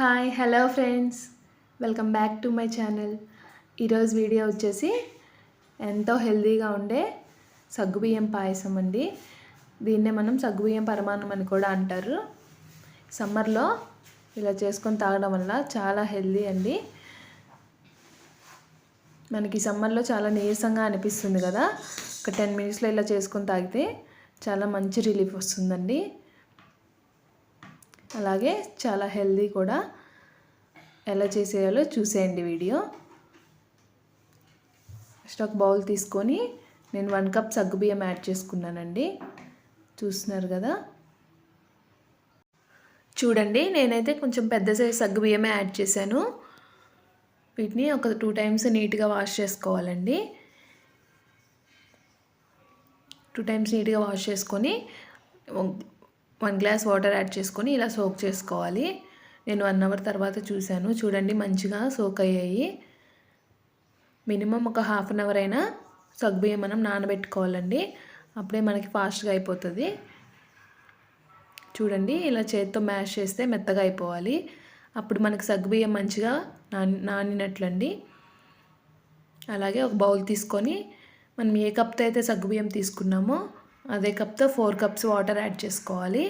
Hi hello friends welcome back to my channel ఈరోజు video వచ్చేసి ఎంతో హెల్దీగా ఉండే సగ్గుబియ్యం పాయసం అండి. దీన్నే మనం సగ్గుబియ్యం పరమాన్నం అని కూడా అంటారు. సమ్మర్లో ఇలా చేసుకొని తాగడం వల్ల చాలా హెల్దీ అండి. మనకి సమ్మర్లో చాలా నీరసంగా అనిపిస్తుంది కదా. ఒక టెన్ మినిట్స్లో ఇలా చేసుకొని తాగితే చాలా మంచి రిలీఫ్ వస్తుందండి. అలాగే చాలా హెల్దీ కూడా. ఎలా చేసేయాలో చూసేయండి వీడియో. ఫస్ట్ ఒక బౌల్ తీసుకొని నేను వన్ కప్ సగ్గుబియ్యం యాడ్ చేసుకున్నానండి. చూస్తున్నారు కదా? చూడండి నేనైతే కొంచెం పెద్ద సైజ్ సగ్గుబియ్యమే యాడ్ చేశాను. వీటిని ఒక టూ టైమ్స్ నీట్గా వాష్ చేసుకోవాలండి. టూ టైమ్స్ నీట్గా వాష్ చేసుకొని వన్ గ్లాస్ వాటర్ యాడ్ చేసుకొని ఇలా సోక్ చేసుకోవాలి. నేను వన్ అవర్ తర్వాత చూశాను. చూడండి మంచిగా సోక్ అయ్యాయి. మినిమం ఒక హాఫ్ అన్ అవర్ అయినా సగ్గుబియ్యం మనం నానబెట్టుకోవాలండి. అప్పుడే మనకి ఫాస్ట్గా అయిపోతుంది. చూడండి ఇలా చేతితో మ్యాష్ చేస్తే మెత్తగా అయిపోవాలి. అప్పుడు మనకి సగ్గుబియ్యం మంచిగా నాని నానినట్లండి. అలాగే ఒక బౌల్ తీసుకొని మనం ఏ కప్తో అయితే సగ్గుబియ్యం తీసుకున్నామో అదే కప్తో ఫోర్ కప్స్ వాటర్ యాడ్ చేసుకోవాలి.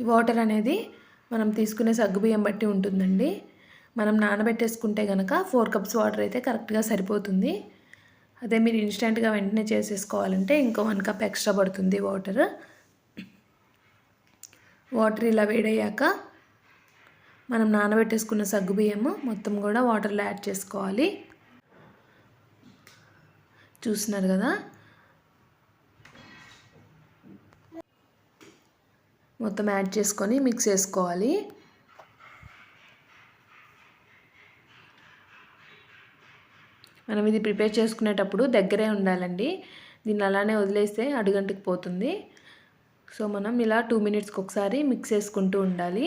ఈ వాటర్ అనేది మనం తీసుకునే సగ్గుబియ్యం బట్టి ఉంటుందండి. మనం నానబెట్టేసుకుంటే కనుక ఫోర్ కప్స్ వాటర్ అయితే కరెక్ట్గా సరిపోతుంది. అదే మీరు ఇన్స్టెంట్గా వెంటనే చేసేసుకోవాలంటే ఇంకో వన్ కప్ ఎక్స్ట్రా పడుతుంది వాటర్. వాటర్ ఇలా వేడయ్యాక మనం నానబెట్టేసుకున్న సగ్గుబియ్యము మొత్తం కూడా వాటర్లో యాడ్ చేసుకోవాలి. చూస్తున్నారు కదా? మొత్తం యాడ్ చేసుకొని మిక్స్ చేసుకోవాలి. మనం ఇది ప్రిపేర్ చేసుకునేటప్పుడు దగ్గరే ఉండాలండి. దీన్ని అలానే వదిలేస్తే అడుగంటకు పోతుంది. సో మనం ఇలా టూ మినిట్స్కి ఒకసారి మిక్స్ చేసుకుంటూ ఉండాలి.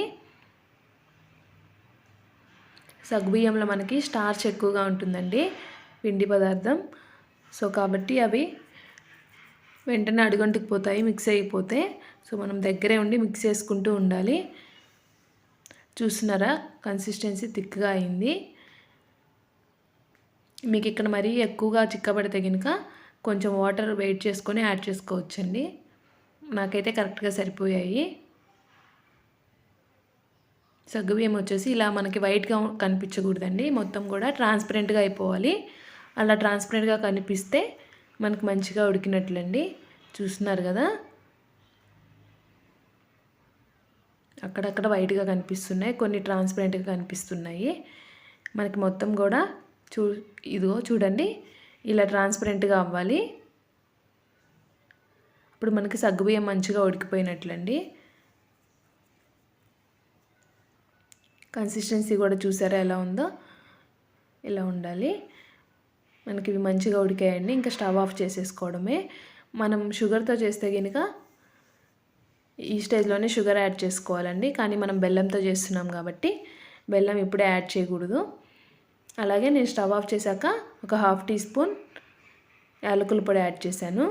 సగ్గుబియ్యంలో మనకి స్టార్చ్ ఎక్కువగా ఉంటుందండి పిండి పదార్థం. సో కాబట్టి అవి వెంటనే అడుగంటుకు పోతాయి మిక్స్ అయిపోతే. సో మనం దగ్గరే ఉండి మిక్స్ చేసుకుంటూ ఉండాలి. చూస్తున్నారా? కన్సిస్టెన్సీ థిక్గా అయింది. మీకు ఇక్కడ మరీ ఎక్కువగా చిక్కబడితే కనుక కొంచెం వాటర్ వెయిట్ చేసుకొని యాడ్ చేసుకోవచ్చండి. నాకైతే కరెక్ట్గా సరిపోయాయి. సగ్గుబియ్యం వచ్చేసి ఇలా మనకి వైట్గా కనిపించకూడదండి. మొత్తం కూడా ట్రాన్స్పరెంట్గా అయిపోవాలి. అలా ట్రాన్స్పరెంట్గా కనిపిస్తే మనకు మంచిగా ఉడికినట్లండి. చూస్తున్నారు కదా? అక్కడక్కడ వైట్గా కనిపిస్తున్నాయి. కొన్ని ట్రాన్స్పరెంట్గా కనిపిస్తున్నాయి. మనకి మొత్తం కూడా చూ ఇదిగో చూడండి. ఇలా ట్రాన్స్పరెంట్గా అవ్వాలి. ఇప్పుడు మనకి సగ్గుబియ్యం మంచిగా ఉడికిపోయినట్లండి. కన్సిస్టెన్సీ కూడా చూసారా ఎలా ఉందో? ఇలా ఉండాలి. మనకి ఇవి మంచిగా ఉడికాయండి. ఇంకా స్టవ్ ఆఫ్ చేసేసుకోవడమే. మనం షుగర్తో చేస్తే కనుక ఈ స్టేజ్లోనే షుగర్ యాడ్ చేసుకోవాలండి. కానీ మనం బెల్లంతో చేస్తున్నాం కాబట్టి బెల్లం ఇప్పుడే యాడ్ చేయకూడదు. అలాగే నేను స్టవ్ ఆఫ్ చేశాక ఒక హాఫ్ టీ స్పూన్ యాలకుల పొడి యాడ్ చేశాను.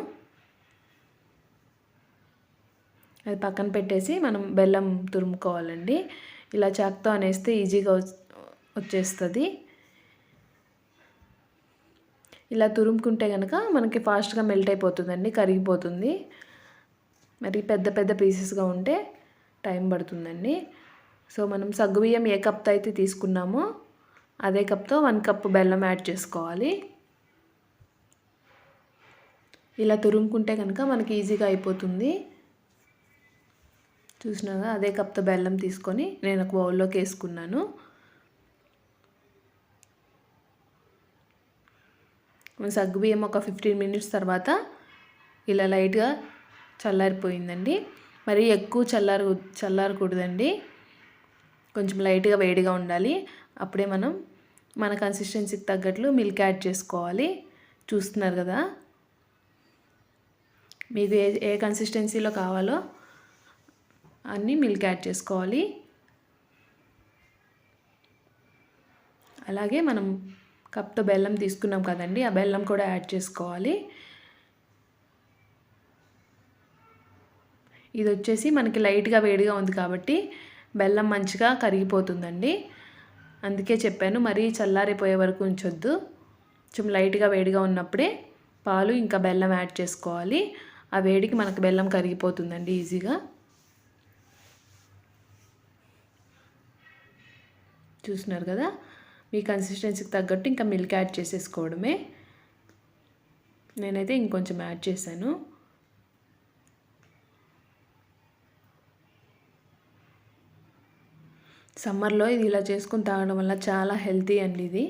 అది పక్కన పెట్టేసి మనం బెల్లం తురుముకోవాలండి. ఇలా చాక్తో అనేస్తే ఈజీగా వచ్చేస్తుంది. ఇలా తురుముకుంటే కనుక మనకి ఫాస్ట్గా మెల్ట్ అయిపోతుందండి కరిగిపోతుంది. మరి పెద్ద పెద్ద పీసెస్గా ఉంటే టైం పడుతుందండి. సో మనం సగ్గుబియ్యం ఏ కప్తో అయితే తీసుకున్నామో అదే కప్తో వన్ కప్ బెల్లం యాడ్ చేసుకోవాలి. ఇలా తురుముకుంటే కనుక మనకి ఈజీగా అయిపోతుంది. చూసినాగా అదే కప్తో బెల్లం తీసుకొని నేను ఒక బౌల్లోకి వేసుకున్నాను. సగ్గుబియ్యం ఒక ఫిఫ్టీన్ మినిట్స్ తర్వాత ఇలా లైట్గా చల్లారిపోయిందండి. మరి ఎక్కువ చల్లారు చల్లారకూడదండి. కొంచెం లైట్గా వేడిగా ఉండాలి. అప్పుడే మనం మన కన్సిస్టెన్సీకి తగ్గట్లు మిల్క్ యాడ్ చేసుకోవాలి. చూస్తున్నారు కదా? మీకు ఏ ఏ కన్సిస్టెన్సీలో కావాలో అన్నీ మిల్క్ యాడ్ చేసుకోవాలి. అలాగే మనం కప్తో బెల్లం తీసుకున్నాం కదండి ఆ బెల్లం కూడా యాడ్ చేసుకోవాలి. ఇది వచ్చేసి మనకి లైట్గా వేడిగా ఉంది కాబట్టి బెల్లం మంచిగా కరిగిపోతుందండి. అందుకే చెప్పాను మరీ చల్లారిపోయే వరకు ఉంచొద్దు. కొంచెం లైట్గా వేడిగా ఉన్నప్పుడే పాలు ఇంకా బెల్లం యాడ్ చేసుకోవాలి. ఆ వేడికి మనకు బెల్లం కరిగిపోతుందండి ఈజీగా. చూస్తున్నారు కదా? మీ కన్సిస్టెన్సీకి తగ్గట్టు ఇంకా మిల్క్ యాడ్ చేసేసుకోవడమే. నేనైతే ఇంకొంచెం యాడ్ చేశాను. సమ్మర్లో ఇది ఇలా చేసుకుని తాగడం వల్ల చాలా హెల్తీ అండి ఇది.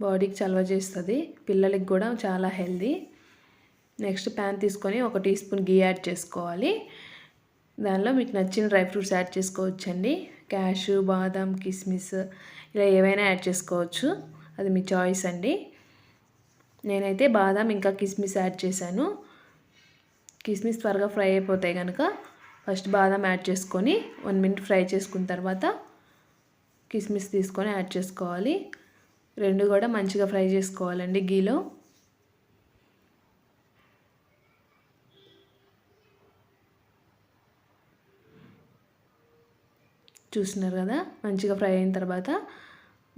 బాడీకి చలవ చేస్తుంది. పిల్లలకి కూడా చాలా హెల్తీ. నెక్స్ట్ ప్యాన్ తీసుకొని ఒక టీ స్పూన్ గీ యాడ్ చేసుకోవాలి. దానిలో మీకు నచ్చిన డ్రై ఫ్రూట్స్ యాడ్ చేసుకోవచ్చండి. క్యాషు బాదం కిస్మిస్ ఇలా ఏవైనా యాడ్ చేసుకోవచ్చు. అది మీ చాయిస్ అండి. నేనైతే బాదం ఇంకా కిస్మిస్ యాడ్ చేశాను. కిస్మిస్ త్వరగా ఫ్రై అయిపోతాయి కనుక ఫస్ట్ బాదం యాడ్ చేసుకొని వన్ మినిట్ ఫ్రై చేసుకున్న తర్వాత కిస్మిస్ తీసుకొని యాడ్ చేసుకోవాలి. రెండు కూడా మంచిగా ఫ్రై చేసుకోవాలండి గీలో. చూస్తున్నారు కదా? మంచిగా ఫ్రై అయిన తర్వాత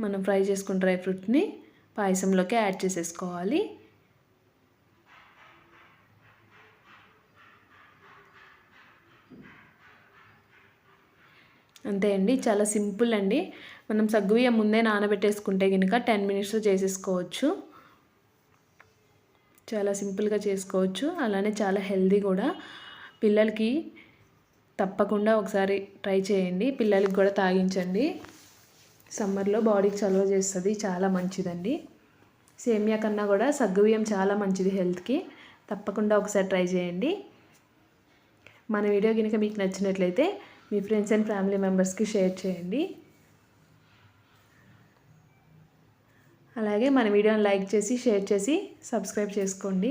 మనం ఫ్రై చేసుకున్న డ్రై ఫ్రూట్ని పాయసంలోకి యాడ్ చేసేసుకోవాలి. అంతే అండి చాలా సింపుల్ అండి. మనం సగ్గుబియ్యం ముందే నానబెట్టేసుకుంటే కనుక టెన్ మినిట్స్లో చేసేసుకోవచ్చు. చాలా సింపుల్గా చేసుకోవచ్చు. అలానే చాలా హెల్దీ కూడా. పిల్లలకి తప్పకుండా ఒకసారి ట్రై చేయండి. పిల్లలకి కూడా తాగించండి. సమ్మర్లో బాడీకి చలవ చేస్తుంది చాలా మంచిదండి. సేమియా కన్నా కూడా సగ్గుబియ్యం చాలా మంచిది హెల్త్కి. తప్పకుండా ఒకసారి ట్రై చేయండి. మన వీడియో కనుక మీకు నచ్చినట్లయితే మీ ఫ్రెండ్స్ అండ్ ఫ్యామిలీ మెంబర్స్కి షేర్ చేయండి. అలాగే మన వీడియోని లైక్ చేసి షేర్ చేసి సబ్స్క్రైబ్ చేసుకోండి.